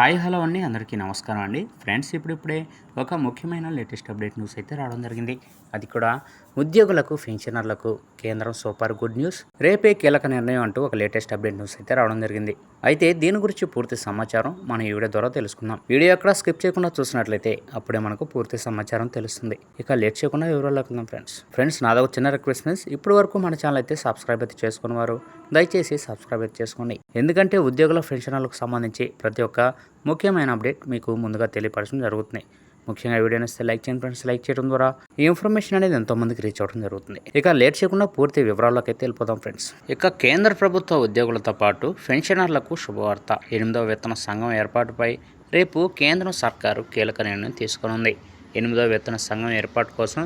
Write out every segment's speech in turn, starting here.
Hi hello అండి. అందరికీ నమస్కారం అండి. ఫ్రెండ్స్ ఇప్పుడిప్పుడే ఒక ముఖ్యమైన లేటెస్ట్ అప్డేట్ న్యూస్ అయితే రావడం జరిగింది. అది కూడా ఉద్యోగులకు పెన్షనర్లకు కేంద్రం సూపర్ గుడ్ న్యూస్. రేపే కీలక నిర్ణయం అంటూ ఒక లేటెస్ట్ అప్డేట్ న్యూస్ అయితే రావడం జరిగింది. అయితే దీని గురించి పూర్తి సమాచారం మనం ఈ వీడియో ద్వారా తెలుసుకుందాం. వీడియో ఎక్కడ స్కిప్ చేయకుండా చూసినట్లయితే అప్పుడే మనకు పూర్తి సమాచారం తెలుస్తుంది. ఇక లేట్ చేయకుండా వివరాల్లోకి వెళ్దాం ఫ్రెండ్స్. ఫ్రెండ్స్ నాదో చిన్న రిక్వెస్ట్ ఫ్రెండ్స్. ఇప్పటి వరకు మన ఛానల్ అయితే సబ్స్క్రైబ్ అయితే చేసుకున్నవారు దయచేసి సబ్స్క్రైబ్ అయితే చేసుకోండి. ఎందుకంటే ఉద్యోగుల పెన్షనర్లకు సంబంధించి ప్రతి ఒక్క ముఖ్యమైన అప్డేట్ మీకు ముందుగా తెలియపరచడం జరుగుతుంది. ముఖ్యంగా వీడియోని ఇస్తే లైక్ చేయండి ఫ్రెండ్స్ లైక్ చేయడం ద్వారా ఈ ఇన్ఫర్మేషన్ అనేది ఎంతోమందికి రీచ్ అవ్వడం జరుగుతుంది. ఇక లేట్ చేయకుండా పూర్తి వివరాల్లోకి అయితే వెళ్ళిపోదాం ఫ్రెండ్స్. ఇక కేంద్ర ప్రభుత్వ ఉద్యోగులతో పాటు పెన్షనర్లకు శుభవార్త. ఎనిమిదవ వేతన సంఘం ఏర్పాటుపై రేపు కేంద్రం సర్కారు కీలక నిర్ణయం తీసుకునుంది. ఎనిమిదవ వేతన సంఘం ఏర్పాటు కోసం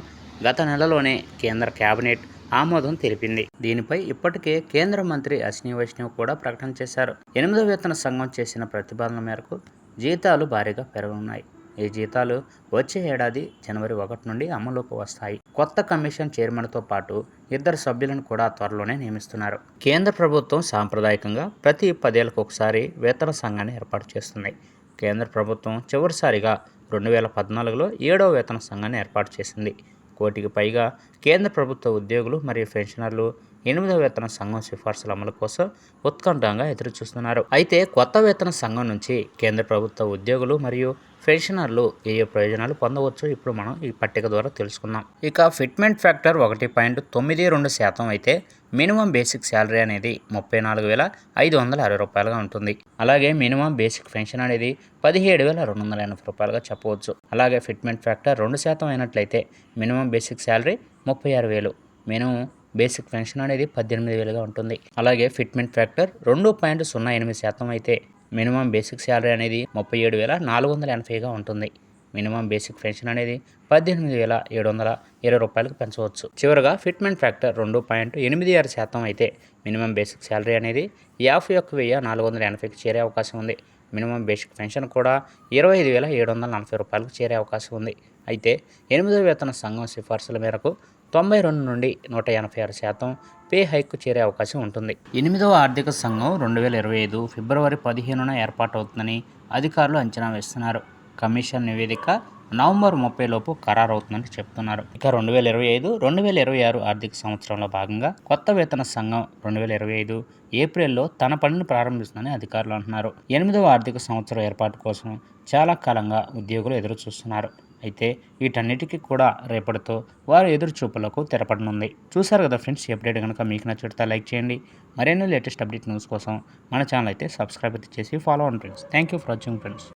గత నెలలోనే కేంద్ర కేబినెట్ ఆమోదం తెలిపింది. దీనిపై ఇప్పటికే కేంద్ర మంత్రి అశ్విని వైష్ణవ్ కూడా ప్రకటన చేశారు. ఎనిమిదో వేతన సంఘం చేసిన ప్రతిపాదన మేరకు జీతాలు భారీగా పెరగనున్నాయి. ఈ జీతాలు వచ్చే ఏడాది జనవరి ఒకటి నుండి అమలులోకి వస్తాయి. కొత్త కమిషన్ చైర్మన్తో పాటు ఇద్దరు సభ్యులను కూడా త్వరలోనే నియమిస్తున్నారు. కేంద్ర ప్రభుత్వం సాంప్రదాయకంగా ప్రతి పదేళ్ళకు ఒకసారి వేతన సంఘాన్ని ఏర్పాటు చేస్తుంది. కేంద్ర ప్రభుత్వం చివరిసారిగా రెండు వేల పద్నాలుగులో ఏడవ వేతన సంఘాన్ని ఏర్పాటు చేసింది. కోటికి పైగా కేంద్ర ప్రభుత్వ ఉద్యోగులు మరియు పెన్షనర్లు ఎనిమిదవ వేతన సంఘం సిఫార్సుల అమలు కోసం ఉత్కంఠంగా ఎదురుచూస్తున్నారు. అయితే కొత్త వేతన సంఘం నుంచి కేంద్ర ప్రభుత్వ ఉద్యోగులు మరియు పెన్షనర్లు ఏ ప్రయోజనాలు పొందవచ్చు ఇప్పుడు మనం ఈ పట్టిక ద్వారా తెలుసుకుందాం. ఇక ఫిట్మెంట్ ఫ్యాక్టర్ ఒకటి పాయింట్ తొమ్మిది రెండు శాతం అయితే మినిమం బేసిక్ శాలరీ అనేది ముప్పై నాలుగు వేల ఐదు వందల అరవై రూపాయలుగా ఉంటుంది. అలాగే మినిమం బేసిక్ పెన్షన్ అనేది పదిహేడు వేల రెండు వందల ఎనభై రూపాయలుగా చెప్పవచ్చు. అలాగే ఫిట్మెంట్ ఫ్యాక్టర్ రెండు శాతం అయినట్లయితే మినిమం బేసిక్ శాలరీ ముప్పై ఆరు వేలు. మినిమం బేసిక్ పెన్షన్ అనేది పద్దెనిమిది వేలుగా ఉంటుంది. అలాగే ఫిట్మెంట్ ఫ్యాక్టర్ రెండు పాయింట్ సున్నా ఎనిమిది శాతం అయితే మినిమం బేసిక్ శాలరీ అనేది ముప్పై ఏడు వేల నాలుగు వందల ఎనభైగా ఉంటుంది. మినిమం బేసిక్ పెన్షన్ అనేది పద్దెనిమిది వేల ఏడు వందల ఇరవై రూపాయలకు పెంచవచ్చు. చివరగా ఫిట్మెంట్ ఫ్యాక్టర్ రెండు పాయింట్ ఎనిమిది ఆరు శాతం అయితే మినిమం బేసిక్ శాలరీ అనేది యాభై ఒక్క వెయ్యి నాలుగు వందల ఎనభైకి చేరే అవకాశం ఉంది. మినిమం బేసిక్ పెన్షన్ కూడా ఇరవై ఐదు వేల ఏడు వందల నలభై రూపాయలకు చేరే అవకాశం ఉంది. అయితే ఎనిమిదో వేతన సంఘం సిఫార్సుల మేరకు తొంభై రెండు నుండి నూట ఎనభై ఆరు శాతం పే హైక్ చేరే అవకాశం ఉంటుంది. ఎనిమిదవ ఆర్థిక సంఘం రెండు వేల ఇరవై ఐదు ఫిబ్రవరి పదిహేనున ఏర్పాటవుతుందని అధికారులు అంచనా వేస్తున్నారు. కమిషన్ నివేదిక నవంబర్ ముప్పై లోపు ఖరారవుతుందని చెప్తున్నారు. ఇక రెండు వేల ఇరవై ఐదు రెండు వేల ఇరవై ఆరు ఆర్థిక సంవత్సరంలో భాగంగా కొత్త వేతన సంఘం రెండు వేల ఇరవై ఐదు ఏప్రిల్లో తన పనిని ప్రారంభిస్తుందని అధికారులు అంటున్నారు. ఎనిమిదవ ఆర్థిక సంవత్సరం ఏర్పాటు కోసం చాలా కాలంగా ఉద్యోగులు ఎదురు చూస్తున్నారు అయితే వీటన్నిటికీ కూడా రేపటితో వారు ఎదురు చూపులకు తెరపడనుంది. చూసారు కదా ఫ్రెండ్స్ అప్డేట్ కనుక మీకు నచ్చితే లైక్ చేయండి. మరిన్ని లేటెస్ట్ అప్డేట్ న్యూస్ కోసం మన ఛానల్ అయితే సబ్స్క్రైబ్ అయితే చేసి ఫాలో అవ్వండి friends. Thank you for watching friends.